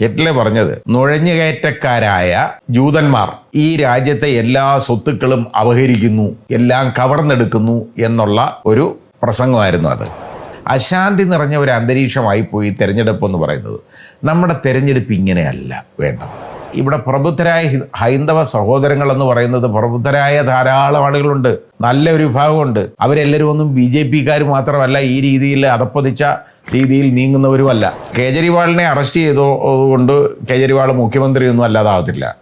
Hitler പറഞ്ഞത് നുഴഞ്ഞുകയറ്റക്കാരായ ജൂതന്മാർ ഈ രാജ്യത്തെ എല്ലാ സ്വത്തുക്കളും അപഹരിക്കുന്നു എല്ലാം കവർന്നെടുക്കുന്നു എന്നുള്ള ഒരു പ്രസംഗമായിരുന്നു അത്. അശാന്തി നിറഞ്ഞ ഒരു അന്തരീക്ഷമായി പോയി തെരഞ്ഞെടുപ്പ് എന്ന് പറയുന്നത്. നമ്മുടെ തെരഞ്ഞെടുപ്പ് ഇങ്ങനെയല്ല വേണ്ടത്. ഇവിടെ പ്രബുദ്ധരായ ഹൈന്ദവ സഹോദരങ്ങൾ എന്ന് പറയുന്നത് പ്രബുദ്ധരായ ധാരാളം ആളുകളുണ്ട്. നല്ല ഒരു വിഭാഗമുണ്ട്. അവരെല്ലാവരും ഒന്നും ബി ജെ പിക്കാർ മാത്രമല്ല ഈ രീതിയിൽ അതപ്പതിച്ച രീതിയിൽ നീങ്ങുന്നവരുമല്ല. കേജ്രിവാളിനെ അറസ്റ്റ് ചെയ്തതുകൊണ്ട് കേജരിവാൾ മുഖ്യമന്ത്രിയൊന്നും അല്ലാതാവത്തില്ല.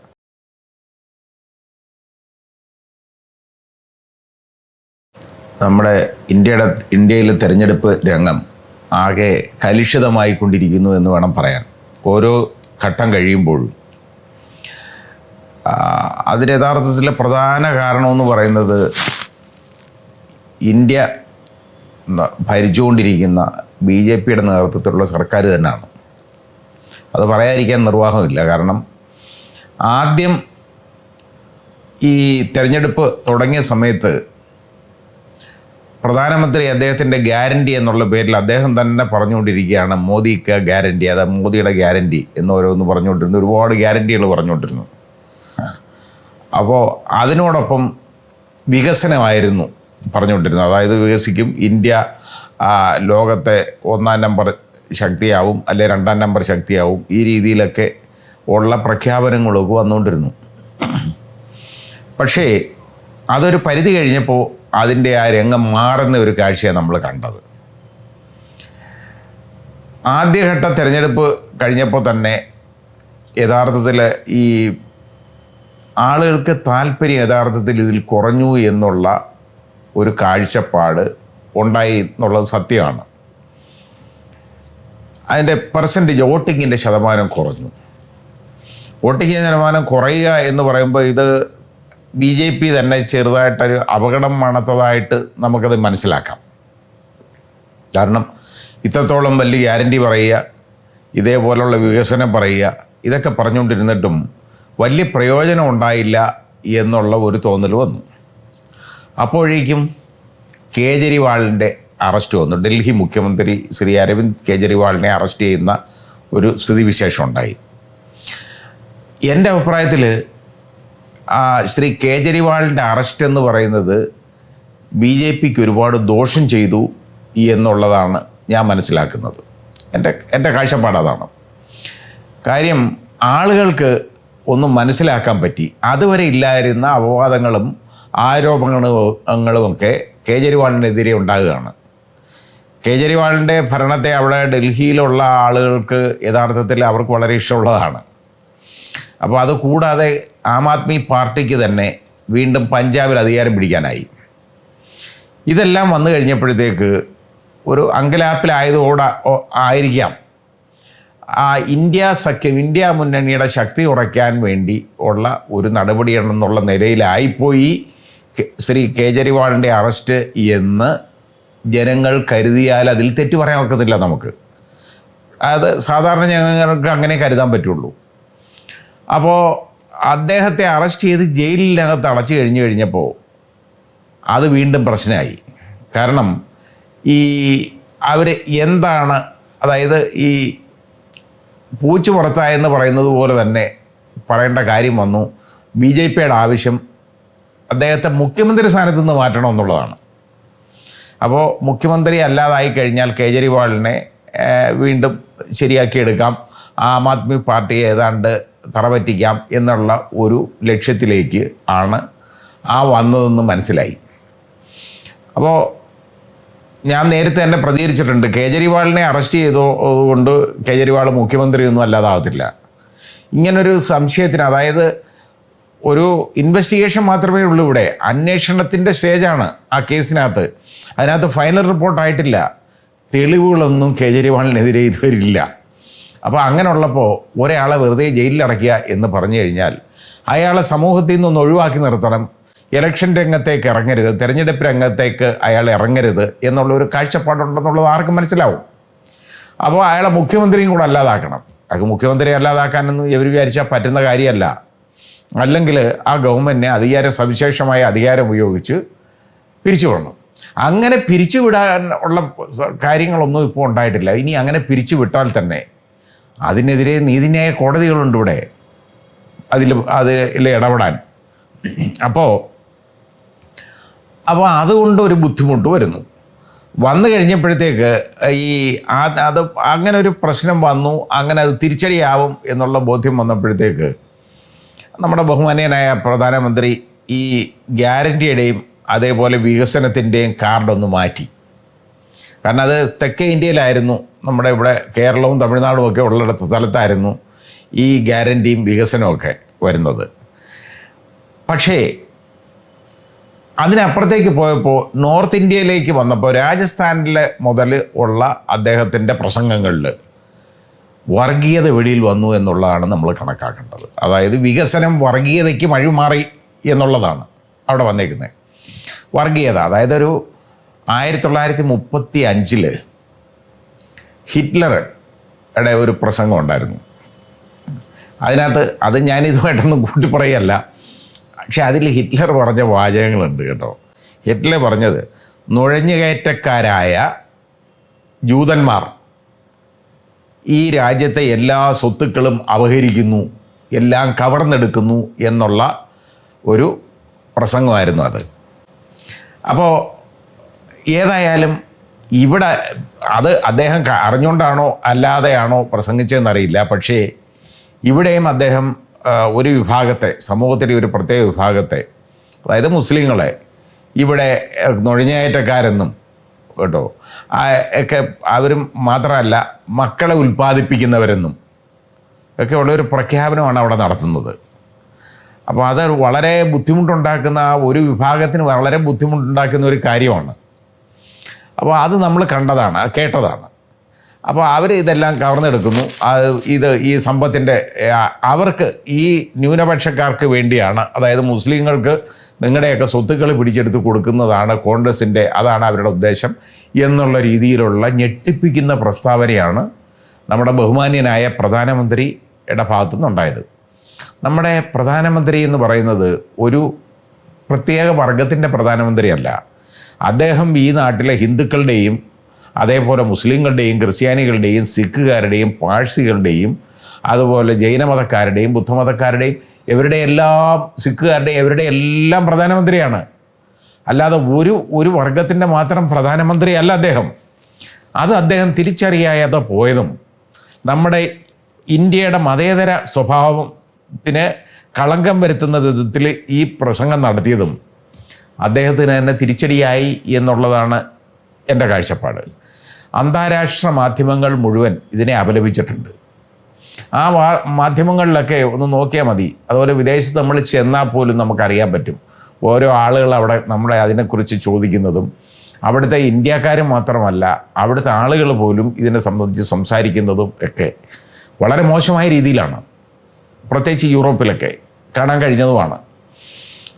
നമ്മുടെ ഇന്ത്യയുടെ ഇന്ത്യയിലെ തെരഞ്ഞെടുപ്പ് രംഗം ആകെ കലുഷിതമായിക്കൊണ്ടിരിക്കുന്നു എന്ന് വേണം പറയാൻ. ഓരോ ഘട്ടം കഴിയുമ്പോഴും. അതിന് യഥാർത്ഥത്തിലെ പ്രധാന കാരണമെന്ന് പറയുന്നത് ഇന്ത്യ ഭരിച്ചുകൊണ്ടിരിക്കുന്ന ബി ജെ പിയുടെ നേതൃത്വത്തിലുള്ള സർക്കാർ തന്നെയാണ്. അത് പറയാതിരിക്കാൻ നിർവാഹമില്ല. കാരണം ആദ്യം ഈ തെരഞ്ഞെടുപ്പ് തുടങ്ങിയ സമയത്ത് പ്രധാനമന്ത്രി അദ്ദേഹത്തിന്റെ ഗ്യാരണ്ടി എന്നുള്ള പേരിൽ അദ്ദേഹം തന്നെ പറഞ്ഞുകൊണ്ടിരിക്കുകയാണ് മോദിക്ക് ഗ്യാരണ്ടി അതായത് മോദിയുടെ ഗ്യാരണ്ടി എന്ന് ഓരോന്ന് പറഞ്ഞുകൊണ്ടിരുന്നു. ഒരുപാട് ഗ്യാരണ്ടികൾ പറഞ്ഞുകൊണ്ടിരുന്നു. അപ്പോൾ അതിനോടൊപ്പം വികസനമായിരുന്നു പറഞ്ഞുകൊണ്ടിരുന്നത്. അതായത് വികസിക്കും ഇന്ത്യ ലോകത്തെ ഒന്നാം നമ്പർ ശക്തിയാവും അല്ലെ രണ്ടാം നമ്പർ ശക്തിയാവും ഈ രീതിയിലൊക്കെ ഉള്ള പ്രഖ്യാപനങ്ങളൊക്കെ വന്നുകൊണ്ടിരുന്നു. പക്ഷേ അതൊരു പരിധി കഴിഞ്ഞപ്പോൾ അതിന്റെ ആ രംഗം മാറുന്ന ഒരു കാഴ്ചയാണ് നമ്മൾ കണ്ടത്. ആദ്യഘട്ട തിരഞ്ഞെടുപ്പ് കഴിഞ്ഞപ്പോൾ തന്നെ യഥാർത്ഥത്തിൽ ഈ ആളുകൾക്ക് താല്പര്യം യഥാർത്ഥത്തിൽ ഇതിൽ കുറഞ്ഞു എന്നുള്ള ഒരു കാഴ്ചപ്പാട് ഉണ്ടായി എന്നുള്ളത് സത്യമാണ്. അതിന്റെ പെർസെന്റേജ് വോട്ടിങ്ങിന്റെ ശതമാനം കുറഞ്ഞു. വോട്ടിംഗ് ശതമാനം കുറയുക എന്ന് പറയുമ്പോൾ ഇത് ബി ജെ പി തന്നെ ചെറുതായിട്ടൊരു അപകടം മണത്തതായിട്ട് നമുക്കത് മനസ്സിലാക്കാം. കാരണം ഇത്രത്തോളം വലിയ ഗ്യാരണ്ടി പറയുക ഇതേപോലുള്ള വികസനം പറയുക ഇതൊക്കെ പറഞ്ഞുകൊണ്ടിരുന്നിട്ടും വലിയ പ്രയോജനം ഉണ്ടായില്ല എന്നുള്ള ഒരു തോന്നൽ വന്നു. അപ്പോഴേക്കും കേജരിവാളിന്റെ അറസ്റ്റ് വന്നു. ഡൽഹി മുഖ്യമന്ത്രി ശ്രീ അരവിന്ദ് കേജ്രിവാളിനെ അറസ്റ്റ് ചെയ്യുന്ന ഒരു സ്ഥിതിവിശേഷം ഉണ്ടായി. എന്റെ അഭിപ്രായത്തിൽ ശ്രീ കേജ്രിവാളിന്റെ അറസ്റ്റ് എന്ന് പറയുന്നത് ബി ജെ പിക്ക് ഒരുപാട് ദോഷം ചെയ്തു എന്നുള്ളതാണ് ഞാൻ മനസ്സിലാക്കുന്നത്. എന്റെ എന്റെ കാഴ്ചപ്പാട് അതാണ്. കാര്യം ആളുകൾക്ക് ഒന്നും മനസ്സിലാക്കാൻ പറ്റി. അതുവരെ ഇല്ലായിരുന്ന അപവാദങ്ങളും ആരോപണങ്ങളും ഒക്കെ കേജ്രിവാളിനെതിരെ ഉണ്ടാകുകയാണ്. കേജ്രിവാളിന്റെ ഭരണത്തെ അവിടെ ഡൽഹിയിലുള്ള ആളുകൾക്ക് യഥാർത്ഥത്തിൽ അവർക്ക് വളരെ ഇഷ്ടമുള്ളതാണ്. അപ്പോൾ അത് കൂടാതെ ആം ആദ്മി പാർട്ടിക്ക് തന്നെ വീണ്ടും പഞ്ചാബിൽ അധികാരം പിടിക്കാനായി. ഇതെല്ലാം വന്നു കഴിഞ്ഞപ്പോഴത്തേക്ക് ഒരു അങ്കലാപ്പിലായതോടെ ആയിരിക്കാം. ആ ഇന്ത്യ സഖ്യം ഇന്ത്യ മുന്നണിയുടെ ശക്തി കുറയ്ക്കാൻ വേണ്ടി ഉള്ള ഒരു നടപടിയാണെന്നുള്ള നിലയിലായിപ്പോയി ശ്രീ കേജ്രിവാളിന്റെ അറസ്റ്റ് എന്ന് ജനങ്ങൾ കരുതിയാൽ അതിൽ തെറ്റു പറയാൻ ഒക്കത്തില്ല നമുക്ക്. അത് സാധാരണ ജനങ്ങൾക്ക് അങ്ങനെ കരുതാൻ പറ്റുള്ളൂ. അപ്പോൾ അദ്ദേഹത്തെ അറസ്റ്റ് ചെയ്ത് ജയിലിനകത്ത് അടച്ചു കഴിഞ്ഞു കഴിഞ്ഞപ്പോൾ അത് വീണ്ടും പ്രശ്നമായി. കാരണം ഈ അവർ എന്താണ് അതായത് ഈ പൂച്ചു പുറത്തായെന്ന് പറയുന്നത് പോലെ തന്നെ പറയേണ്ട കാര്യം വന്നു. ബി ജെ പിയുടെ ആവശ്യം അദ്ദേഹത്തെ മുഖ്യമന്ത്രി സ്ഥാനത്ത് നിന്ന് മാറ്റണം എന്നുള്ളതാണ്. അപ്പോൾ മുഖ്യമന്ത്രി അല്ലാതായി കഴിഞ്ഞാൽ കേജ്രിവാളിനെ വീണ്ടും ശരിയാക്കിയെടുക്കാം. ആം ആദ്മി പാർട്ടി ഏതാണ്ട് തറപറ്റിക്കാം എന്നുള്ള ഒരു ലക്ഷ്യത്തിലേക്ക് ആണ് ആ വന്നതെന്ന് മനസ്സിലായി. അപ്പോൾ ഞാൻ നേരത്തെ തന്നെ പ്രതികരിച്ചിട്ടുണ്ട്. കേജരിവാളിനെ അറസ്റ്റ് ചെയ്തതുകൊണ്ട് കേജരിവാൾ മുഖ്യമന്ത്രിയൊന്നും അല്ലാതാവത്തില്ല. ഇങ്ങനൊരു സംശയത്തിന് അതായത് ഒരു ഇൻവെസ്റ്റിഗേഷൻ മാത്രമേ ഉള്ളൂ ഇവിടെ. അന്വേഷണത്തിന്റെ സ്റ്റേജാണ് ആ കേസിനകത്ത്. അതിനകത്ത് ഫൈനൽ റിപ്പോർട്ടായിട്ടില്ല തെളിവുകളൊന്നും കേജരിവാളിനെതിരെ ഇതുവരില്ല അപ്പോൾ അങ്ങനെ ഉള്ളപ്പോൾ ഒരാളെ വെറുതെ ജയിലിലടക്കുക എന്ന് പറഞ്ഞു കഴിഞ്ഞാൽ അയാളെ സമൂഹത്തിൽ നിന്നൊന്ന് ഒഴിവാക്കി നിർത്തണം. ഇലക്ഷൻ രംഗത്തേക്ക് ഇറങ്ങരുത് തിരഞ്ഞെടുപ്പ് രംഗത്തേക്ക് അയാൾ ഇറങ്ങരുത് എന്നുള്ള ഒരു കാഴ്ചപ്പാടുണ്ടെന്നുള്ളത് ആർക്കും മനസ്സിലാവും. അപ്പോൾ അയാളെ മുഖ്യമന്ത്രിയും കൂടെ അല്ലാതാക്കണം. അത് മുഖ്യമന്ത്രി അല്ലാതാക്കാനൊന്നും ഇവർ വിചാരിച്ചാൽ പറ്റുന്ന കാര്യമല്ല. അല്ലെങ്കിൽ ആ ഗവൺമെന്റിനെ അധികാര സവിശേഷമായ അധികാരം ഉപയോഗിച്ച് പിരിച്ചുവിടണം അങ്ങനെ പിരിച്ചുവിടാൻ ഉള്ള കാര്യങ്ങളൊന്നും ഇപ്പോൾ ഉണ്ടായിട്ടില്ല. ഇനി അങ്ങനെ പിരിച്ചു വിട്ടാൽ തന്നെ അതിനെതിരെ നീതിന്യായ കോടതികളുണ്ട് ഇവിടെ. അതിൽ അതിൽ ഇടപെടാൻ. അപ്പോൾ അപ്പോൾ അതുകൊണ്ട് ഒരു ബുദ്ധിമുട്ട് വരുന്നു. വന്നു കഴിഞ്ഞപ്പോഴത്തേക്ക് ഈ അത് അങ്ങനെ ഒരു പ്രശ്നം വന്നു അങ്ങനെ അത് തിരിച്ചടിയാവും എന്നുള്ള ബോധ്യം വന്നപ്പോഴത്തേക്ക് നമ്മുടെ ബഹുമാനീയനായ പ്രധാനമന്ത്രി ഈ ഗ്യാരണ്ടിയുടെയും അതേപോലെ വികസനത്തിന്റെയും കാർഡൊന്ന് മാറ്റി. കാരണം അത് തെക്കേ ഇന്ത്യയിലായിരുന്നു. നമ്മുടെ ഇവിടെ കേരളവും തമിഴ്നാടും ഒക്കെ ഉള്ളിടത്ത് സ്ഥലത്തായിരുന്നു ഈ ഗ്യാരണ്ടിയും വികസനവും ഒക്കെ വരുന്നത്. പക്ഷേ അതിനപ്പുറത്തേക്ക് പോയപ്പോൾ നോർത്ത് ഇന്ത്യയിലേക്ക് വന്നപ്പോൾ രാജസ്ഥാനിലെ മുതൽ ഉള്ള അദ്ദേഹത്തിന്റെ പ്രസംഗങ്ങളിൽ വർഗീയത വെളിയിൽ വന്നു എന്നുള്ളതാണ് നമ്മൾ കണക്കാക്കേണ്ടത്. അതായത് വികസനം വർഗീയതയ്ക്ക് വഴിമാറി എന്നുള്ളതാണ് അവിടെ വന്നേക്കുന്നത് വർഗീയത അതായത് ഒരു ആയിരത്തി തൊള്ളായിരത്തി മുപ്പത്തി അഞ്ചിൽ ഹിറ്റ്ലറുടെ ഒരു പ്രസംഗം ഉണ്ടായിരുന്നു. അതിനകത്ത് അത് ഞാനിതുമായിട്ടൊന്നും കൂട്ടി പറയല്ല പക്ഷെ അതിൽ ഹിറ്റ്ലർ പറഞ്ഞ വാചകങ്ങളുണ്ട് കേട്ടോ. ഹിറ്റ്ലർ പറഞ്ഞത് നുഴഞ്ഞുകയറ്റക്കാരായ ജൂതന്മാർ ഈ രാജ്യത്തെ എല്ലാ സ്വത്തുക്കളും അപഹരിക്കുന്നു എല്ലാം കവർന്നെടുക്കുന്നു എന്നുള്ള ഒരു പ്രസംഗമായിരുന്നു അത്. അപ്പോൾ ഏതായാലും ഇവിടെ അത് അദ്ദേഹം അറിഞ്ഞുകൊണ്ടാണോ അല്ലാതെയാണോ പ്രസംഗിച്ചതെന്നറിയില്ല. പക്ഷേ ഇവിടെയും അദ്ദേഹം ഒരു വിഭാഗത്തെ സമൂഹത്തിലെ ഒരു പ്രത്യേക വിഭാഗത്തെ അതായത് മുസ്ലിങ്ങളെ ഇവിടെ നുഴഞ്ഞേറ്റക്കാരെന്നും കേട്ടോ ഒക്കെ അവരും മാത്രമല്ല മക്കളെ ഉൽപ്പാദിപ്പിക്കുന്നവരെന്നും ഒക്കെ ഉള്ളൊരു പ്രഖ്യാപനമാണ് അവിടെ നടത്തുന്നത്. അപ്പോൾ അത് വളരെ ബുദ്ധിമുട്ടുണ്ടാക്കുന്ന ആ ഒരു വിഭാഗത്തിന് വളരെ ബുദ്ധിമുട്ടുണ്ടാക്കുന്ന ഒരു കാര്യമാണ്. അപ്പോൾ അത് നമ്മൾ കണ്ടതാണ് കേട്ടതാണ്. അപ്പോൾ അവർ ഇതെല്ലാം കവർന്നെടുക്കുന്നു. ഇത് ഈ സമ്പത്തിന്റെ അവർക്ക് ഈ ന്യൂനപക്ഷക്കാർക്ക് വേണ്ടിയാണ്. അതായത് മുസ്ലിങ്ങൾക്ക് നിങ്ങളുടെയൊക്കെ സ്വത്തുക്കൾ പിടിച്ചെടുത്ത് കൊടുക്കുന്നതാണ് കോൺഗ്രസിന്റെ അതാണ് അവരുടെ ഉദ്ദേശം എന്നുള്ള രീതിയിലുള്ള ഞെട്ടിപ്പിക്കുന്ന പ്രസ്താവനയാണ് നമ്മുടെ ബഹുമാന്യനായ പ്രധാനമന്ത്രിയുടെ ഭാഗത്തു നിന്നുണ്ടായത് നമ്മുടെ പ്രധാനമന്ത്രി എന്ന് പറയുന്നത് ഒരു പ്രത്യേക വർഗത്തിന്റെ പ്രധാനമന്ത്രിയല്ല. അദ്ദേഹം ഈ നാട്ടിലെ ഹിന്ദുക്കളുടെയും അതേപോലെ മുസ്ലിങ്ങളുടെയും ക്രിസ്ത്യാനികളുടെയും സിഖുകാരുടെയും പാഴ്സികളുടെയും അതുപോലെ ജൈനമതക്കാരുടെയും ബുദ്ധമതക്കാരുടെയും ഇവരുടെ എല്ലാം സിഖുകാരുടെയും ഇവരുടെ എല്ലാം പ്രധാനമന്ത്രിയാണ്. അല്ലാതെ ഒരു ഒരു വർഗത്തിന്റെ മാത്രം പ്രധാനമന്ത്രിയല്ല അദ്ദേഹം. അത് അദ്ദേഹം തിരിച്ചറിയാതെ പോയതും നമ്മുടെ ഇന്ത്യയുടെ മതേതര സ്വഭാവത്തിന് കളങ്കം വരുത്തുന്ന വിധത്തിൽ ഈ പ്രസംഗം നടത്തിയതും അദ്ദേഹത്തിന് തന്നെ തിരിച്ചടിയായി എന്നുള്ളതാണ് എന്റെ കാഴ്ചപ്പാട്. അന്താരാഷ്ട്ര മാധ്യമങ്ങൾ മുഴുവൻ ഇതിനെ അപലപിച്ചിട്ടുണ്ട്. ആ മാധ്യമങ്ങളിലൊക്കെ ഒന്ന് നോക്കിയാൽ മതി. അതുപോലെ വിദേശത്ത് നമ്മൾ ചെന്നാൽ പോലും നമുക്കറിയാൻ പറ്റും. ഓരോ ആളുകൾ അവിടെ നമ്മളെ അതിനെക്കുറിച്ച് ചോദിക്കുന്നതും അവിടുത്തെ ഇന്ത്യക്കാർ മാത്രമല്ല അവിടുത്തെ ആളുകൾ പോലും ഇതിനെ സംബന്ധിച്ച് സംസാരിക്കുന്നതും ഒക്കെ വളരെ മോശമായ രീതിയിലാണ്. പ്രത്യേകിച്ച് യൂറോപ്പിലൊക്കെ കാണാൻ കഴിഞ്ഞതുമാണ്.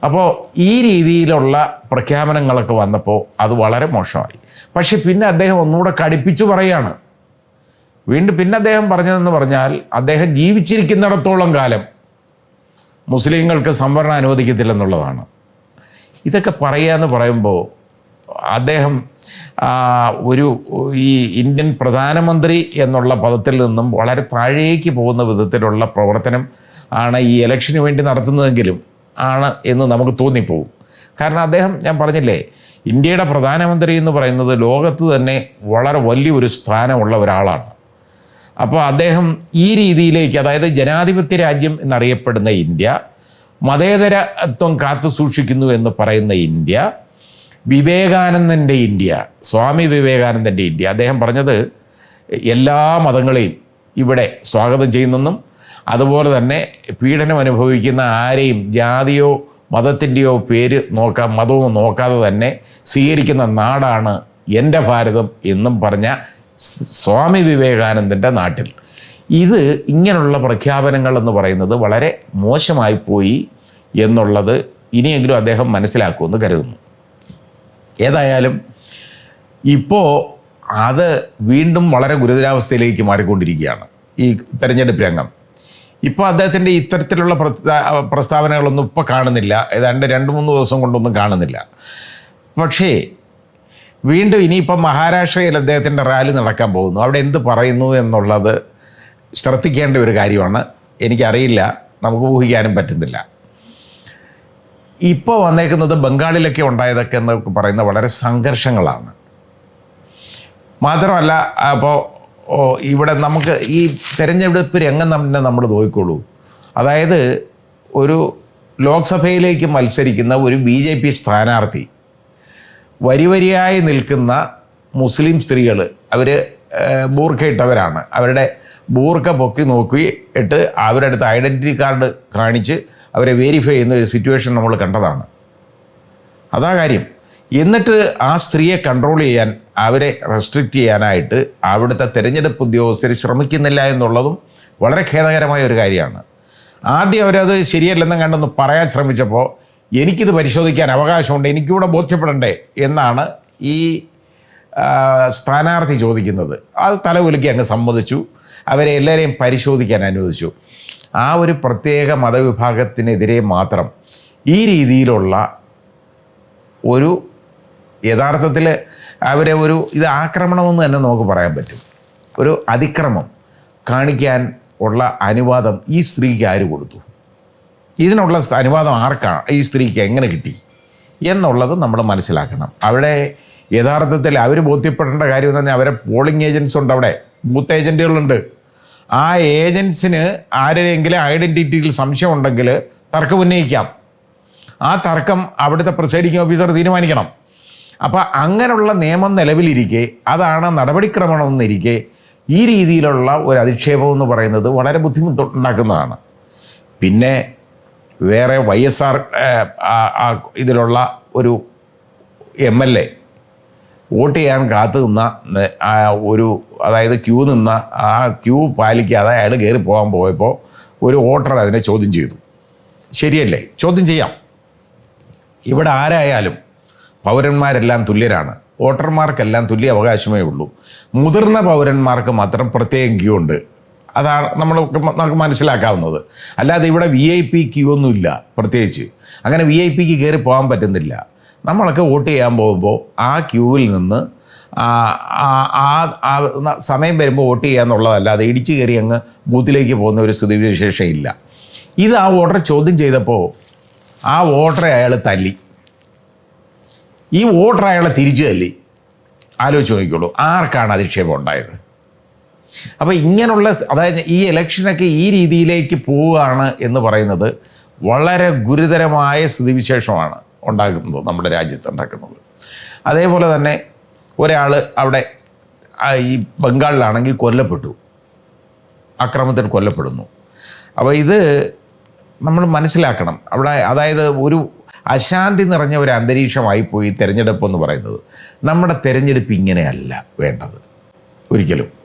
അപ്പോൾ ഈ രീതിയിലുള്ള പ്രഖ്യാപനങ്ങളൊക്കെ വന്നപ്പോൾ അത് വളരെ മോശമായി. പക്ഷെ പിന്നെ അദ്ദേഹം ഒന്നുകൂടെ കടുപ്പിച്ചു പറയാണ് വീണ്ടും പിന്നെ അദ്ദേഹം പറഞ്ഞതെന്ന് പറഞ്ഞാൽ അദ്ദേഹം ജീവിച്ചിരിക്കുന്നിടത്തോളം കാലം മുസ്ലിങ്ങൾക്ക് സംവരണം അനുവദിക്കത്തില്ലെന്നുള്ളതാണ്. ഇതൊക്കെ പറയുക എന്ന് പറയുമ്പോൾ അദ്ദേഹം ഒരു ഈ ഇന്ത്യൻ പ്രധാനമന്ത്രി എന്നുള്ള പദത്തിൽ നിന്നും വളരെ താഴേക്ക് പോകുന്ന വിധത്തിലുള്ള പ്രവർത്തനം ആണ് ഈ ഇലക്ഷന് വേണ്ടി നടത്തുന്നതെങ്കിലും ആണ് എന്ന് നമുക്ക് തോന്നിപ്പോവും കാരണം അദ്ദേഹം ഞാൻ പറഞ്ഞില്ലേ ഇന്ത്യയുടെ പ്രധാനമന്ത്രി എന്ന് പറയുന്നത് ലോകത്ത് തന്നെ വളരെ വലിയൊരു സ്ഥാനമുള്ള ഒരാളാണ്. അപ്പോൾ അദ്ദേഹം ഈ രീതിയിലേക്ക് അതായത് ജനാധിപത്യ രാജ്യം എന്നറിയപ്പെടുന്ന ഇന്ത്യ മതേതരത്വം കാത്തു സൂക്ഷിക്കുന്നു എന്ന് പറയുന്ന ഇന്ത്യ വിവേകാനന്ദന്റെ ഇന്ത്യ സ്വാമി വിവേകാനന്ദന്റെ ഇന്ത്യ. അദ്ദേഹം പറഞ്ഞത് എല്ലാ മതങ്ങളെയും ഇവിടെ സ്വാഗതം ചെയ്യുന്നെന്നും അതുപോലെ തന്നെ പീഡനം അനുഭവിക്കുന്ന ആരെയും ജാതിയോ മതത്തിന്റെയോ പേര് നോക്കാം മതവും നോക്കാതെ തന്നെ സ്വീകരിക്കുന്ന നാടാണ് എന്റെ ഭാരതം എന്നും പറഞ്ഞ സ്വാമി വിവേകാനന്ദന്റെ നാട്ടിൽ. ഇത് ഇങ്ങനെയുള്ള പ്രഖ്യാപനങ്ങൾ എന്ന് പറയുന്നത് വളരെ മോശമായി പോയി എന്നുള്ളത് ഇനിയെങ്കിലും അദ്ദേഹം മനസ്സിലാക്കുമെന്ന് കരുതുന്നു. ഏതായാലും ഇപ്പോൾ അത് വീണ്ടും വളരെ ഗുരുതരാവസ്ഥയിലേക്ക് മാറിക്കൊണ്ടിരിക്കുകയാണ് ഈ തെരഞ്ഞെടുപ്പ് രംഗം. ഇപ്പോൾ അദ്ദേഹത്തിന്റെ ഇത്തരത്തിലുള്ള പ്രസ്താവനകളൊന്നും ഇപ്പോൾ കാണുന്നില്ല. ഏതാണ്ട് രണ്ട് മൂന്ന് ദിവസം കൊണ്ടൊന്നും കാണുന്നില്ല. പക്ഷേ വീണ്ടും ഇനിയിപ്പം മഹാരാഷ്ട്രയിൽ അദ്ദേഹത്തിന്റെ റാലി നടക്കാൻ പോകുന്നു. അവിടെ എന്ത് പറയുന്നു എന്നുള്ളത് ശ്രദ്ധിക്കേണ്ട ഒരു കാര്യമാണ്. എനിക്കറിയില്ല. നമുക്ക് ഊഹിക്കാനും പറ്റുന്നില്ല. ഇപ്പോൾ വന്നേക്കുന്നത് ബംഗാളിലൊക്കെ ഉണ്ടായതൊക്കെ എന്ന് പറയുന്ന വളരെ സംഘർഷങ്ങളാണ്. മാത്രമല്ല അപ്പോൾ ഇവിടെ നമുക്ക് ഈ തെരഞ്ഞെടുപ്പ് രംഗം തന്നെ നമ്മൾ നോക്കിക്കോളൂ അതായത് ഒരു ലോക്സഭയിലേക്ക് മത്സരിക്കുന്ന ഒരു ബി ജെ പി സ്ഥാനാർത്ഥി വരി വരിയായി നിൽക്കുന്ന മുസ്ലിം സ്ത്രീകൾ അവർ ബൂർക്ക ഇട്ടവരാണ്. അവരുടെ ബൂർക്ക പൊക്കി നോക്കി ഇട്ട് അവരുടെ അടുത്ത് ഐഡന്റിറ്റി കാർഡ് കാണിച്ച് അവരെ വെരിഫൈ ചെയ്യുന്ന ഒരു സിറ്റുവേഷൻ നമ്മൾ കണ്ടതാണ്. അതാ കാര്യം. എന്നിട്ട് ആ സ്ത്രീയെ കൺട്രോൾ ചെയ്യാൻ അവരെ റെസ്ട്രിക്റ്റ് ചെയ്യാനായിട്ട് അവിടുത്തെ തിരഞ്ഞെടുപ്പ് ഉദ്യോഗസ്ഥർ ശ്രമിക്കുന്നില്ല എന്നുള്ളതും വളരെ ഖേദകരമായ ഒരു കാര്യമാണ്. ആദ്യം അവരത് ശരിയല്ലെന്നും കണ്ടെന്ന് പറയാൻ ശ്രമിച്ചപ്പോൾ എനിക്കിത് പരിശോധിക്കാൻ അവകാശമുണ്ട് എനിക്കിവിടെ ബോധ്യപ്പെടണ്ടേ എന്നാണ് ഈ സ്ഥാനാർത്ഥി ചോദിക്കുന്നത്. അത് തലകുലുക്കി അങ്ങ് സമ്മതിച്ചു അവരെ എല്ലാവരെയും പരിശോധിക്കാൻ അനുവദിച്ചു. ആ ഒരു പ്രത്യേക മതവിഭാഗത്തിനെതിരെ മാത്രം ഈ രീതിയിലുള്ള ഒരു യഥാർത്ഥത്തിൽ അവരെ ഒരു ഇത് ആക്രമണമെന്ന് തന്നെ നമുക്ക് പറയാൻ പറ്റും. ഒരു അതിക്രമം കാണിക്കാൻ ഉള്ള അനുവാദം ഈ സ്ത്രീക്ക് ആര് കൊടുത്തു? ഇതിനുള്ള അനുവാദം ആർക്കാണ് ഈ സ്ത്രീക്ക് എങ്ങനെ കിട്ടി? എന്നുള്ളത് നമ്മൾ മനസ്സിലാക്കണം. അവിടെ യഥാർത്ഥത്തിൽ അവർ ബോധ്യപ്പെടേണ്ട കാര്യം എന്ന് പറഞ്ഞാൽ അവരെ പോളിംഗ് ഏജൻസ് ഉണ്ട് അവിടെ. ബൂത്ത് ഏജന്റുകളുണ്ട് ആ ഏജൻസിന് ആരെയെങ്കിലും ഐഡന്റിറ്റിയിൽ സംശയം ഉണ്ടെങ്കിൽ തർക്കം ഉന്നയിക്കാം. ആ തർക്കം അവിടുത്തെ പ്രിസൈഡിങ് ഓഫീസർ തീരുമാനിക്കണം. അപ്പോൾ അങ്ങനെയുള്ള നിയമം നിലവിലിരിക്കെ അതാണ് നടപടിക്രമണം എന്നിരിക്കെ ഈ രീതിയിലുള്ള ഒരു അധിക്ഷേപം എന്ന് പറയുന്നത് വളരെ ബുദ്ധിമുട്ടുണ്ടാക്കുന്നതാണ്. പിന്നെ വേറെ വൈ എസ് ആർ ഇതിലുള്ള ഒരു എം എൽ എ വോട്ട് ചെയ്യാൻ കാത്തു നിന്ന ഒരു അതായത് ക്യൂ നിന്ന ആ ക്യൂ പാലിക്കാതെ അയാൾ കയറി പോകാൻ പോയപ്പോൾ ഒരു വോട്ടർ അതിനെ ചോദ്യം ചെയ്തു. ശരിയല്ലേ? ചോദ്യം ചെയ്യാം. ഇവിടെ ആരായാലും പൗരന്മാരെല്ലാം തുല്യരാണ്. വോട്ടർമാർക്കെല്ലാം തുല്യ അവകാശമേ ഉള്ളൂ. മുതിർന്ന പൗരന്മാർക്ക് മാത്രം പ്രത്യേകം ക്യൂ ഉണ്ട്. അതാണ് നമ്മൾ നമുക്ക് മനസ്സിലാക്കാവുന്നത്. അല്ലാതെ ഇവിടെ വി ഐ പി ക്യൂ ഒന്നുമില്ല പ്രത്യേകിച്ച്. അങ്ങനെ വി ഐ പിക്ക് കയറി പോകാൻ പറ്റുന്നില്ല. നമ്മളൊക്കെ വോട്ട് ചെയ്യാൻ പോകുമ്പോൾ ആ ക്യൂവിൽ നിന്ന് ആ സമയം വരുമ്പോൾ വോട്ട് ചെയ്യുക എന്നുള്ളതല്ലാതെ ഇടിച്ചു കയറി അങ്ങ് ബൂത്തിലേക്ക് പോകുന്ന ഒരു സ്ഥിതിവിശേഷം ഇല്ല ഇത് ആ വോട്ടറെ ചോദ്യം ചെയ്തപ്പോൾ ആ വോട്ടറെ അയാൾ തല്ലി. ഈ വോട്ടർ അയാളെ തിരിച്ചു തല്ലി. ആലോചിച്ച് നോക്കിക്കോളൂ ആർക്കാണ് അധിക്ഷേപം ഉണ്ടായത്? അപ്പോൾ ഇങ്ങനെയുള്ള അതായത് ഈ ഇലക്ഷനൊക്കെ ഈ രീതിയിലേക്ക് പോവുകയാണ് എന്ന് പറയുന്നത് വളരെ ഗുരുതരമായ സ്ഥിതിവിശേഷമാണ് ഉണ്ടാക്കുന്നത് നമ്മുടെ രാജ്യത്ത് ഉണ്ടാക്കുന്നത്. അതേപോലെ തന്നെ ഒരാൾ അവിടെ ഈ ബംഗാളിലാണെങ്കിൽ കൊല്ലപ്പെട്ടു. അക്രമത്തിൽ കൊല്ലപ്പെടുന്നു. അപ്പോൾ ഇത് നമ്മൾ മനസ്സിലാക്കണം. അവിടെ അതായത് ഒരു അശാന്തി നിറഞ്ഞ ഒരു അന്തരീക്ഷമായി പോയി തിരഞ്ഞെടുപ്പ് എന്ന് പറയുന്നത്. നമ്മുടെ തിരഞ്ഞെടുപ്പ് ഇങ്ങനെയല്ല വേണ്ടത്. ഒരിക്കലും.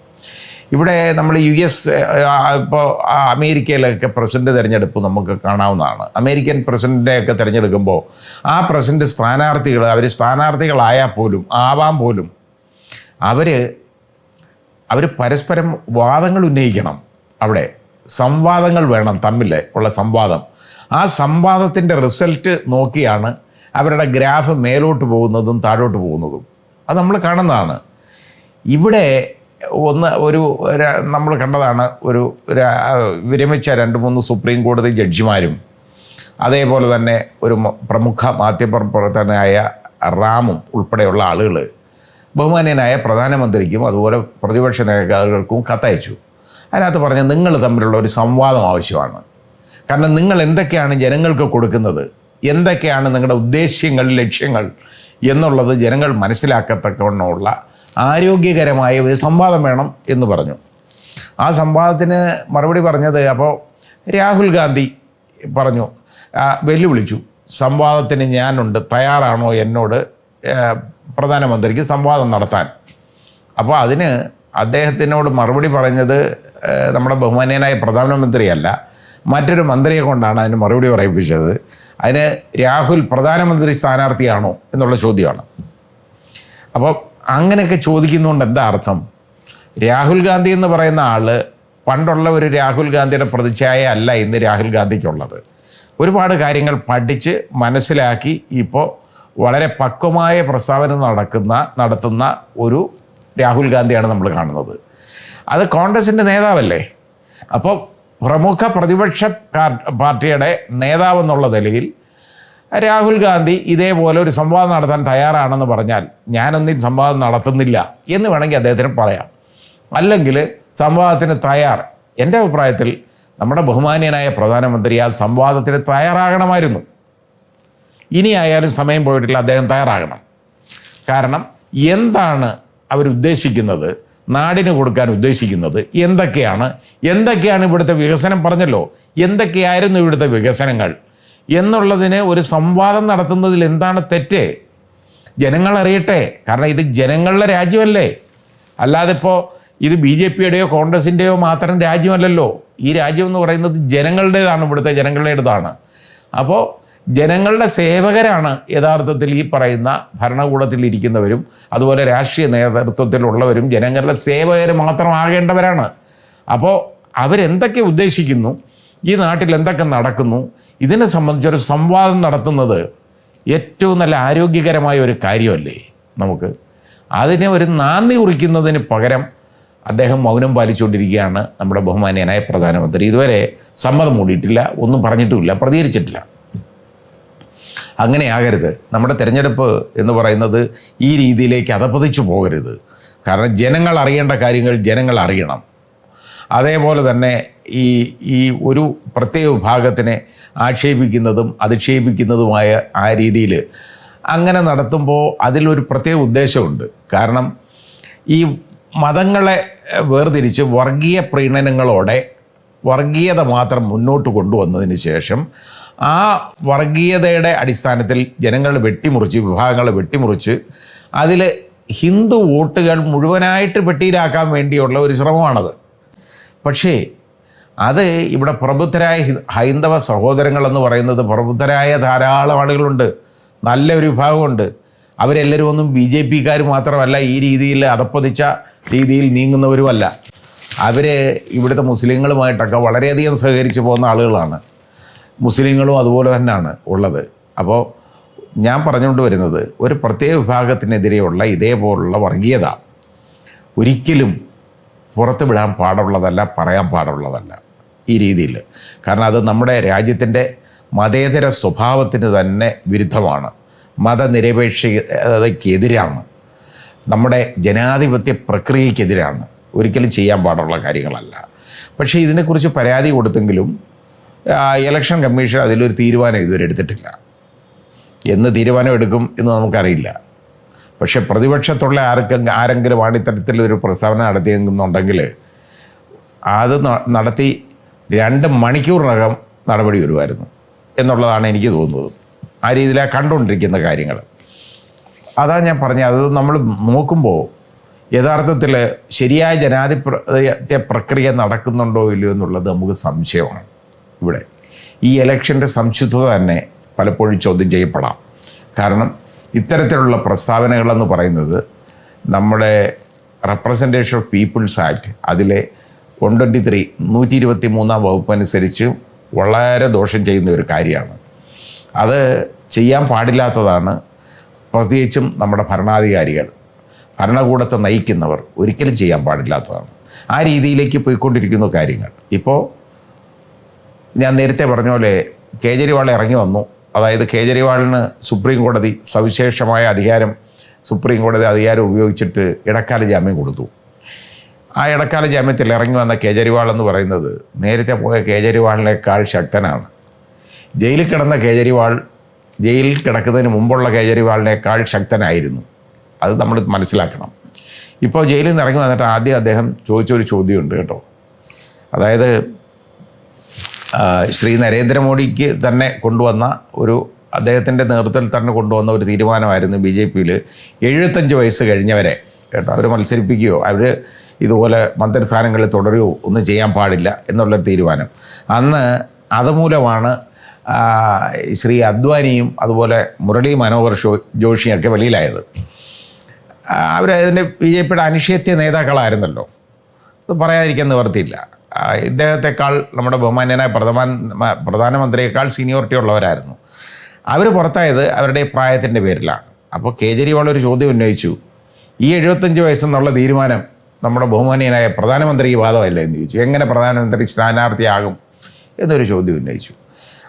ഇവിടെ നമ്മൾ യു എസ് ഇപ്പോൾ അമേരിക്കയിലൊക്കെ പ്രസിഡന്റ് തിരഞ്ഞെടുപ്പ് നമുക്ക് കാണാവുന്നതാണ്. അമേരിക്കൻ പ്രസിഡന്റിനെയൊക്കെ തിരഞ്ഞെടുക്കുമ്പോൾ ആ പ്രസിഡന്റ് സ്ഥാനാർത്ഥികൾ അവർ സ്ഥാനാർത്ഥികളായാൽ പോലും ആവാൻ പോലും അവർ അവർ പരസ്പരം വാദങ്ങൾ ഉന്നയിക്കണം അവിടെ. സംവാദങ്ങൾ വേണം തമ്മിൽ ഉള്ള സംവാദം. ആ സംവാദത്തിന്റെ റിസൾട്ട് നോക്കിയാണ് അവരുടെ ഗ്രാഫ് മേലോട്ട് പോകുന്നതും താഴോട്ട് പോകുന്നതും. അത് നമ്മൾ കാണുന്നതാണ്. ഇവിടെ ഒന്ന് ഒരു നമ്മൾ കണ്ടതാണ് ഒരു വിരമിച്ച രണ്ട് മൂന്ന് സുപ്രീം കോടതി ജഡ്ജിമാരും അതേപോലെ തന്നെ ഒരു പ്രമുഖ മാധ്യമപ്രവർത്തകനായ റാമും ഉൾപ്പെടെയുള്ള ആളുകൾ ബഹുമാന്യനായ പ്രധാനമന്ത്രിക്കും അതുപോലെ പ്രതിപക്ഷ നേതാക്കൾക്കും കത്തയച്ചു. അതിനകത്ത് പറഞ്ഞ നിങ്ങൾ തമ്മിലുള്ള ഒരു സംവാദം ആവശ്യമാണ്. കാരണം നിങ്ങൾ എന്തൊക്കെയാണ് ജനങ്ങൾക്ക് കൊടുക്കുന്നത്? എന്തൊക്കെയാണ് നിങ്ങളുടെ ഉദ്ദേശ്യങ്ങൾ ലക്ഷ്യങ്ങൾ എന്നുള്ളത് ജനങ്ങൾ മനസ്സിലാക്കത്തക്കവണ്ണമുള്ള ആരോഗ്യകരമായ ഒരു സംവാദം വേണം എന്ന് പറഞ്ഞു. ആ സംവാദത്തിന് മറുപടി പറഞ്ഞത് അപ്പോൾ രാഹുൽ ഗാന്ധി പറഞ്ഞു വെല്ലുവിളിച്ചു. സംവാദത്തിന് ഞാനുണ്ട് തയ്യാറാണോ എന്നോട് പ്രധാനമന്ത്രിക്ക് സംവാദം നടത്താൻ. അപ്പോൾ അതിന് അദ്ദേഹത്തിനോട് മറുപടി പറഞ്ഞത് നമ്മുടെ ബഹുമാനീയനായ പ്രധാനമന്ത്രിയല്ല. മറ്റൊരു മന്ത്രിയെ കൊണ്ടാണ് അതിന് മറുപടി പറയിപ്പിച്ചത്. അതിന് രാഹുൽ പ്രധാനമന്ത്രി സ്ഥാനാർത്ഥിയാണോ എന്നുള്ള ചോദ്യമാണ്. അപ്പോൾ അങ്ങനെയൊക്കെ ചോദിക്കുന്നതുകൊണ്ട് എന്താ അർത്ഥം? രാഹുൽ ഗാന്ധി എന്ന് പറയുന്ന ആൾ പണ്ടുള്ള ഒരു രാഹുൽ ഗാന്ധിയുടെ പ്രതിച്ഛായ അല്ല ഇന്ന് രാഹുൽ ഗാന്ധിക്കുള്ളത്. ഒരുപാട് കാര്യങ്ങൾ പഠിച്ച് മനസ്സിലാക്കി ഇപ്പോൾ വളരെ പക്വമായ പ്രസ്താവന നടക്കുന്ന നടത്തുന്ന ഒരു രാഹുൽ ഗാന്ധിയാണ് നമ്മൾ കാണുന്നത്. അത് കോൺഗ്രസിന്റെ നേതാവല്ലേ? അപ്പോൾ പ്രമുഖ പ്രതിപക്ഷ പാർട്ടിയുടെ നേതാവെന്നുള്ള നിലയിൽ രാഹുൽ ഗാന്ധി ഇതേപോലെ ഒരു സംവാദം നടത്താൻ തയ്യാറാണെന്ന് പറഞ്ഞാൽ ഞാനൊന്നും സംവാദം നടത്തുന്നില്ല എന്ന് വേണമെങ്കിൽ അദ്ദേഹത്തിന് പറയാം. അല്ലെങ്കിൽ സംവാദത്തിന് തയ്യാർ. എന്റെ അഭിപ്രായത്തിൽ നമ്മുടെ ബഹുമാന്യനായ പ്രധാനമന്ത്രി ആ സംവാദത്തിന് തയ്യാറാകണമായിരുന്നു. ഇനി ആയാലും സമയം പോയിട്ടില്ല അദ്ദേഹം തയ്യാറാകണം. കാരണം എന്താണ് അവരുദ്ദേശിക്കുന്നത്? നാടിന് കൊടുക്കാൻ ഉദ്ദേശിക്കുന്നത് എന്തൊക്കെയാണ്? എന്തൊക്കെയാണ് ഇവിടുത്തെ വികസനം? പറഞ്ഞല്ലോ. എന്തൊക്കെയായിരുന്നു ഇവിടുത്തെ വികസനങ്ങൾ? എന്നുള്ളതിന് ഒരു സംവാദം നടത്തുന്നതിൽ എന്താണ് തെറ്റ്? ജനങ്ങൾ അറിയട്ടെ. കാരണം ഇത് ജനങ്ങളുടെ രാജ്യമല്ലേ. അല്ലാതെ ഇപ്പോൾ ഇത് ബി ജെ പിയുടെയോ കോൺഗ്രസിന്റെയോ മാത്രം രാജ്യമല്ലല്ലോ. ഈ രാജ്യം എന്ന് പറയുന്നത് ജനങ്ങളുടേതാണ് ഇവിടുത്തെ ജനങ്ങളുടേതാണ്. അപ്പോൾ ജനങ്ങളുടെ സേവകരാണ് യഥാർത്ഥത്തിൽ ഈ പറയുന്ന ഭരണകൂടത്തിൽ ഇരിക്കുന്നവരും അതുപോലെ രാഷ്ട്രീയ നേതൃത്വത്തിലുള്ളവരും ജനങ്ങളുടെ സേവകർ മാത്രമാകേണ്ടവരാണ്. അപ്പോൾ അവരെന്തൊക്കെ ഉദ്ദേശിക്കുന്നു? ഈ നാട്ടിൽ എന്തൊക്കെ നടക്കുന്നു? ഇതിനെ സംബന്ധിച്ചൊരു സംവാദം നടത്തുന്നത് ഏറ്റവും നല്ല ആരോഗ്യകരമായ ഒരു കാര്യമല്ലേ നമുക്ക്? അതിനെ ഒരു നാന്ദി കുറിക്കുന്നതിന് പകരം അദ്ദേഹം മൗനം പാലിച്ചുകൊണ്ടിരിക്കുകയാണ് നമ്മുടെ ബഹുമാനീയനായ പ്രധാനമന്ത്രി. ഇതുവരെ സമ്മതം മൂടിയിട്ടില്ല ഒന്നും പറഞ്ഞിട്ടുമില്ല പ്രതികരിച്ചിട്ടില്ല. അങ്ങനെയാകരുത്. നമ്മുടെ തിരഞ്ഞെടുപ്പ് എന്ന് പറയുന്നത് ഈ രീതിയിലേക്ക് അതപ്പതിച്ചു പോകരുത്. കാരണം ജനങ്ങൾ അറിയേണ്ട കാര്യങ്ങൾ ജനങ്ങൾ അറിയണം. അതേപോലെ തന്നെ ഈ ഈ ഒരു പ്രത്യേക വിഭാഗത്തിനെ ആക്ഷേപിക്കുന്നതും അധിക്ഷേപിക്കുന്നതുമായ ആ രീതിയിൽ അങ്ങനെ നടത്തുമ്പോൾ അതിലൊരു പ്രത്യേക ഉദ്ദേശമുണ്ട്. കാരണം ഈ മതങ്ങളെ വേർതിരിച്ച് വർഗീയ പ്രീണനങ്ങളോടെ വർഗീയത മാത്രം മുന്നോട്ട് കൊണ്ടുവന്നതിന് ശേഷം ആ വർഗീയതയുടെ അടിസ്ഥാനത്തിൽ ജനങ്ങൾ വെട്ടിമുറിച്ച് വിഭാഗങ്ങൾ വെട്ടിമുറിച്ച് അതിൽ ഹിന്ദു വോട്ടുകൾ മുഴുവനായിട്ട് പെട്ടിയിലാക്കാൻ വേണ്ടിയുള്ള ഒരു ശ്രമമാണത്. പക്ഷേ അത് ഇവിടെ പ്രബുദ്ധരായ ഹൈന്ദവ സഹോദരങ്ങളെന്ന് പറയുന്നത് പ്രബുദ്ധരായ ധാരാളം ആളുകളുണ്ട്. നല്ലൊരു വിഭാഗമുണ്ട്. അവരെല്ലാവരും ഒന്നും ബി ജെ പിക്കാർ മാത്രമല്ല ഈ രീതിയിൽ അതപ്പതിച്ച രീതിയിൽ നീങ്ങുന്നവരുമല്ല. അവർ ഇവിടുത്തെ മുസ്ലിങ്ങളുമായിട്ടൊക്കെ വളരെയധികം സഹകരിച്ച് പോകുന്ന ആളുകളാണ്. മുസ്ലിങ്ങളും അതുപോലെ തന്നെയാണ് ഉള്ളത്. അപ്പോൾ ഞാൻ പറഞ്ഞുകൊണ്ട് വരുന്നത് ഒരു പ്രത്യേക വിഭാഗത്തിനെതിരെയുള്ള ഇതേപോലുള്ള വർഗീയത ഒരിക്കലും പുറത്ത് വിടാൻ പാടുള്ളതല്ല പറയാൻ പാടുള്ളതല്ല ഈ രീതിയിൽ. കാരണം അത് നമ്മുടെ രാജ്യത്തിന്റെ മതേതര സ്വഭാവത്തിന് തന്നെ വിരുദ്ധമാണ്. മതനിരപേക്ഷതയ്ക്കെതിരാണ്. നമ്മുടെ ജനാധിപത്യ പ്രക്രിയയ്ക്കെതിരാണ്. ഒരിക്കലും ചെയ്യാൻ പാടുള്ള കാര്യങ്ങളല്ല. പക്ഷേ ഇതിനെക്കുറിച്ച് പരാതി കൊടുത്തെങ്കിലും ഇലക്ഷൻ കമ്മീഷൻ അതിലൊരു തീരുമാനം ഇതുവരെ എടുത്തിട്ടില്ല. എന്ന് തീരുമാനം എടുക്കും എന്ന് നമുക്കറിയില്ല. പക്ഷേ പ്രതിപക്ഷത്തുള്ള ആർക്കും ആരെങ്കിലും ഒരു പ്രസ്താവന നടത്തിയെന്നുണ്ടെങ്കിൽ അത് നടത്തി രണ്ട് മണിക്കൂറിനകം നടപടി വരുമായിരുന്നു എന്നുള്ളതാണ് എനിക്ക് തോന്നുന്നത്. ആ രീതിയിലാണ് കണ്ടുകൊണ്ടിരിക്കുന്ന കാര്യങ്ങൾ. അതാ ഞാൻ പറഞ്ഞത് അത് നമ്മൾ നോക്കുമ്പോൾ യഥാർത്ഥത്തിൽ ശരിയായ ജനാധിപത്യ പ്രക്രിയ നടക്കുന്നുണ്ടോ ഇല്ലയോ എന്നുള്ളത് നമുക്ക് സംശയമാണ്. ഇവിടെ. ഈ ഇലക്ഷന്റെ സംശുദ്ധത തന്നെ പലപ്പോഴും ചോദ്യം ചെയ്യപ്പെടാം. കാരണം ഇത്തരത്തിലുള്ള പ്രസ്താവനകളെന്ന് പറയുന്നത് നമ്മുടെ റെപ്രസെന്റേഷൻ ഓഫ് പീപ്പിൾസ് ആക്ട് അതിലെ വൺ ട്വന്റി ത്രീ നൂറ്റി ഇരുപത്തി മൂന്നാം വകുപ്പ് അനുസരിച്ച് വളരെ ദോഷം ചെയ്യുന്ന ഒരു കാര്യമാണ്. അത് ചെയ്യാൻ പാടില്ലാത്തതാണ് പ്രത്യേകിച്ചും നമ്മുടെ ഭരണാധികാരികൾ. ഭരണകൂടത്തെ നയിക്കുന്നവർ ഒരിക്കലും ചെയ്യാൻ പാടില്ലാത്തതാണ്. ആ രീതിയിലേക്ക് പോയിക്കൊണ്ടിരിക്കുന്ന കാര്യങ്ങൾ. ഇപ്പോൾ ഞാൻ നേരത്തെ പറഞ്ഞ പോലെ കേജ്രിവാൾ ഇറങ്ങി വന്നു. അതായത് കേജ്രിവാളിന് സുപ്രീം കോടതി സവിശേഷമായ അധികാരം സുപ്രീം കോടതി അധികാരം ഉപയോഗിച്ചിട്ട് ഇടക്കാല ജാമ്യം കൊടുത്തു. ആ ഇടക്കാല ജാമ്യത്തിൽ ഇറങ്ങി വന്ന കേജരിവാൾ എന്ന് പറയുന്നത് നേരത്തെ പോയ കേജരിവാളിനേക്കാൾ ശക്തനാണ്. ജയിലിൽ കിടന്ന കേജരിവാൾ ജയിലിൽ കിടക്കുന്നതിന് മുമ്പുള്ള കേജരിവാളിനേക്കാൾ ശക്തനായിരുന്നു. അത് നമ്മൾ മനസ്സിലാക്കണം. ഇപ്പോൾ ജയിലിൽ നിന്ന് ഇറങ്ങി വന്നിട്ട് ആദ്യം അദ്ദേഹം ചോദിച്ചൊരു ചോദ്യമുണ്ട് കേട്ടോ. അതായത് ശ്രീ നരേന്ദ്രമോദിക്ക് തന്നെ കൊണ്ടുവന്ന ഒരു അദ്ദേഹത്തിന്റെ നേതൃത്വത്തിൽ തന്നെ കൊണ്ടുവന്ന ഒരു തീരുമാനമായിരുന്നു ബി ജെ പിയിൽ എഴുപത്തഞ്ച് വയസ്സ് കഴിഞ്ഞവരെ കേട്ടോ അവർ മത്സരിപ്പിക്കുകയോ അവർ ഇതുപോലെ മന്ത്രിസ്ഥാനങ്ങളിൽ തുടരുകയോ ഒന്നും ചെയ്യാൻ പാടില്ല എന്നുള്ള തീരുമാനം. അന്ന് അതുമൂലമാണ് ശ്രീ അദ്വാനിയും അതുപോലെ മുരളി മനോഹർ ജോഷിയൊക്കെ വെളിയിലായത്. അവർ അതിന്റെ ബി ജെ പിയുടെ അനിഷേധ്യ നേതാക്കളായിരുന്നല്ലോ. അത് പറയാതിരിക്കാൻ നിവർത്തിയില്ല. ഇദ്ദേഹത്തെക്കാൾ നമ്മുടെ ബഹുമാന്യനായ പ്രധാന പ്രധാനമന്ത്രിയേക്കാൾ സീനിയോറിറ്റി ഉള്ളവരായിരുന്നു. അവർ പുറത്തായത് അവരുടെ പ്രായത്തിന്റെ പേരിലാണ്. അപ്പോൾ കേജ്രിവാൾ ഒരു ചോദ്യം ഉന്നയിച്ചു. ഈ എഴുപത്തഞ്ച് വയസ്സെന്നുള്ള തീരുമാനം നമ്മുടെ ബഹുമാനീയനായ പ്രധാനമന്ത്രിക്ക് ബാധമല്ലേ എന്ന് ചോദിച്ചു. എങ്ങനെ പ്രധാനമന്ത്രി സ്ഥാനാർത്ഥിയാകും എന്നൊരു ചോദ്യം ഉന്നയിച്ചു.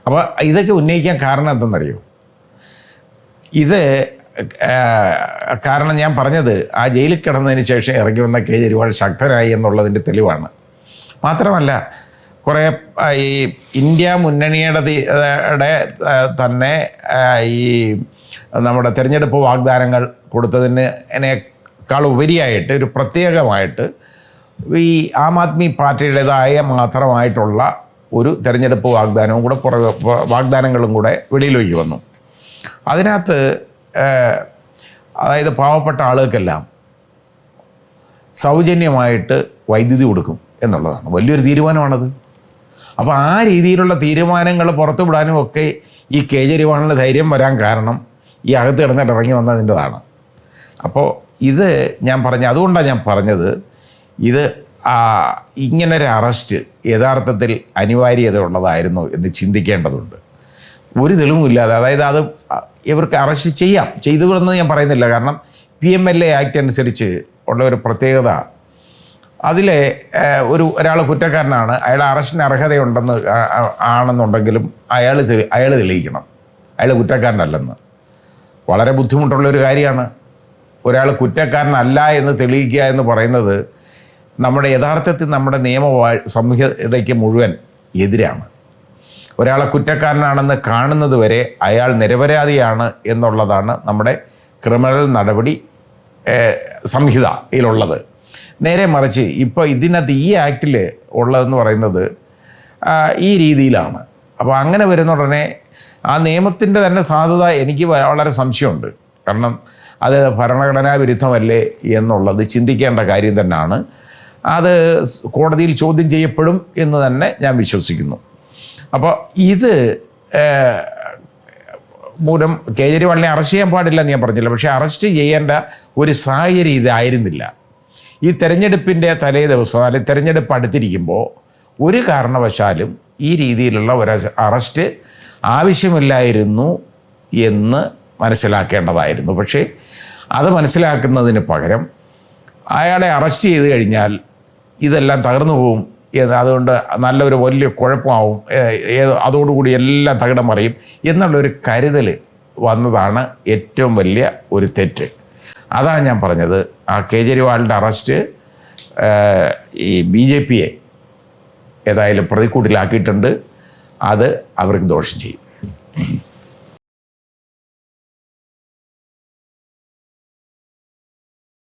അപ്പോൾ ഇതൊക്കെ ഉന്നയിക്കാൻ കാരണം എന്തെന്നറിയോ? ഇത് കാരണം ഞാൻ പറഞ്ഞത് ആ ജയിലിൽ കിടന്നതിന് ശേഷം ഇറങ്ങി വന്ന കേജ്രിവാൾ ശക്തനായി എന്നുള്ളതിന്റെ തെളിവാണ്. മാത്രമല്ല കുറേ ഈ ഇന്ത്യ മുന്നണിയുടെ തന്നെ ഈ നമ്മുടെ തിരഞ്ഞെടുപ്പ് വാഗ്ദാനങ്ങൾ കൊടുത്തതിന് എന്നെക്കാൾ ഉപരിയായിട്ട് ഒരു പ്രത്യേകമായിട്ട് ഈ ആം ആദ്മി പാർട്ടിയുടേതായ മാത്രമായിട്ടുള്ള ഒരു തിരഞ്ഞെടുപ്പ് വാഗ്ദാനവും കൂടെ പുറകെ വാഗ്ദാനങ്ങളും കൂടെ വെളിയിലേക്ക് വന്നു. അതിനകത്ത് അതായത് പാവപ്പെട്ട ആളുകൾക്കെല്ലാം സൗജന്യമായിട്ട് വൈദ്യുതി കൊടുക്കും. എന്നുള്ളതാണ്. വലിയൊരു തീരുമാനമാണത്. അപ്പോൾ ആ രീതിയിലുള്ള തീരുമാനങ്ങൾ പുറത്തു വിടാനും ഒക്കെ ഈ കേജരിവാളിന്റെ ധൈര്യം വരാൻ കാരണം ഈ അകത്ത് കിടന്നിട്ട് ഇറങ്ങി വന്നതിന്റെതാണ്. അപ്പോൾ ഇത് ഞാൻ പറഞ്ഞ അതുകൊണ്ടാണ് ഞാൻ പറഞ്ഞത് ഇത് ഇങ്ങനൊരു അറസ്റ്റ് യഥാർത്ഥത്തിൽ അനിവാര്യത ഉള്ളതായിരുന്നു എന്ന് ചിന്തിക്കേണ്ടതുണ്ട്. ഒരു തെളിവുമില്ലാതെ അതായത് അത് ഇവർക്ക് അറസ്റ്റ് ചെയ്യാം ചെയ്തുകൊണ്ടെന്ന് ഞാൻ പറയുന്നില്ല. കാരണം P M L A act അനുസരിച്ച് ഉള്ള ഒരു പ്രത്യേകത അതിലെ ഒരു ഒരാൾ കുറ്റക്കാരനാണ്. അയാൾ അറസ്റ്റിന് അർഹതയുണ്ടെന്ന് ആണെന്നുണ്ടെങ്കിലും അയാൾ അയാൾ തെളിയിക്കണം. അയാൾ കുറ്റക്കാരനല്ലെന്ന്. വളരെ ബുദ്ധിമുട്ടുള്ളൊരു കാര്യമാണ്. ഒരാൾ കുറ്റക്കാരനല്ല എന്ന് തെളിയിക്കുക എന്ന് പറയുന്നത് നമ്മുടെ യഥാർത്ഥത്തിൽ നമ്മുടെ നിയമ സംഹിതയ്ക്ക് മുഴുവൻ എതിരാണ്. ഒരാളെ കുറ്റക്കാരനാണെന്ന് കാണുന്നത് വരെ അയാൾ നിരപരാധിയാണ് എന്നുള്ളതാണ് നമ്മുടെ ക്രിമിനൽ നടപടി സംഹിതയിലുള്ളത്. നേരെ മറിച്ച് ഇപ്പോൾ ഇതിനകത്ത് ഈ ആക്റ്റിൽ ഉള്ളതെന്ന് പറയുന്നത് ഈ രീതിയിലാണ്. അപ്പോൾ അങ്ങനെ വരുന്ന ഉടനെ ആ നിയമത്തിന്റെ തന്നെ സാധുത എനിക്ക് വളരെ സംശയമുണ്ട്. കാരണം അത് ഭരണഘടനാ വിരുദ്ധമല്ലേ എന്നുള്ളത് ചിന്തിക്കേണ്ട കാര്യം തന്നെയാണ്. അത് കോടതിയിൽ ചോദ്യം ചെയ്യപ്പെടും എന്ന് തന്നെ ഞാൻ വിശ്വസിക്കുന്നു. അപ്പോൾ ഇത് മൂലം കേജ്രിവാളിനെ അറസ്റ്റ് ചെയ്യാൻ പാടില്ല എന്ന് ഞാൻ പറഞ്ഞില്ല. പക്ഷേ അറസ്റ്റ് ചെയ്യേണ്ട ഒരു സാഹചര്യം ഇതായിരുന്നില്ല ഈ തെരഞ്ഞെടുപ്പിന്റെ തലേ ദിവസം അല്ലെങ്കിൽ തെരഞ്ഞെടുപ്പ് അടുത്തിരിക്കുമ്പോൾ ഒരു കാരണവശാലും ഈ രീതിയിലുള്ള ഒരു അറസ്റ്റ് ആവശ്യമില്ലായിരുന്നു എന്ന് മനസ്സിലാക്കേണ്ടതായിരുന്നു. പക്ഷേ അത് മനസ്സിലാക്കുന്നതിന് പകരം അയാളെ അറസ്റ്റ് ചെയ്ത് കഴിഞ്ഞാൽ ഇതെല്ലാം തകർന്നു പോകും അതുകൊണ്ട് നല്ലൊരു വലിയ കുഴപ്പമാവും. ഏത് അതോടുകൂടി എല്ലാം തകിടം മറിയും. എന്നുള്ളൊരു കരുതൽ വന്നതാണ് ഏറ്റവും വലിയ ഒരു തെറ്റ്. അതാണ് ഞാൻ പറഞ്ഞത്. ആ കേജ്രിവാളിന്റെ അറസ്റ്റ് ഈ ബി ജെ പിയെ ഏതായാലും പ്രതിക്കൂട്ടിലാക്കിയിട്ടുണ്ട്. അത് അവർക്ക് ദോഷം ചെയ്യും.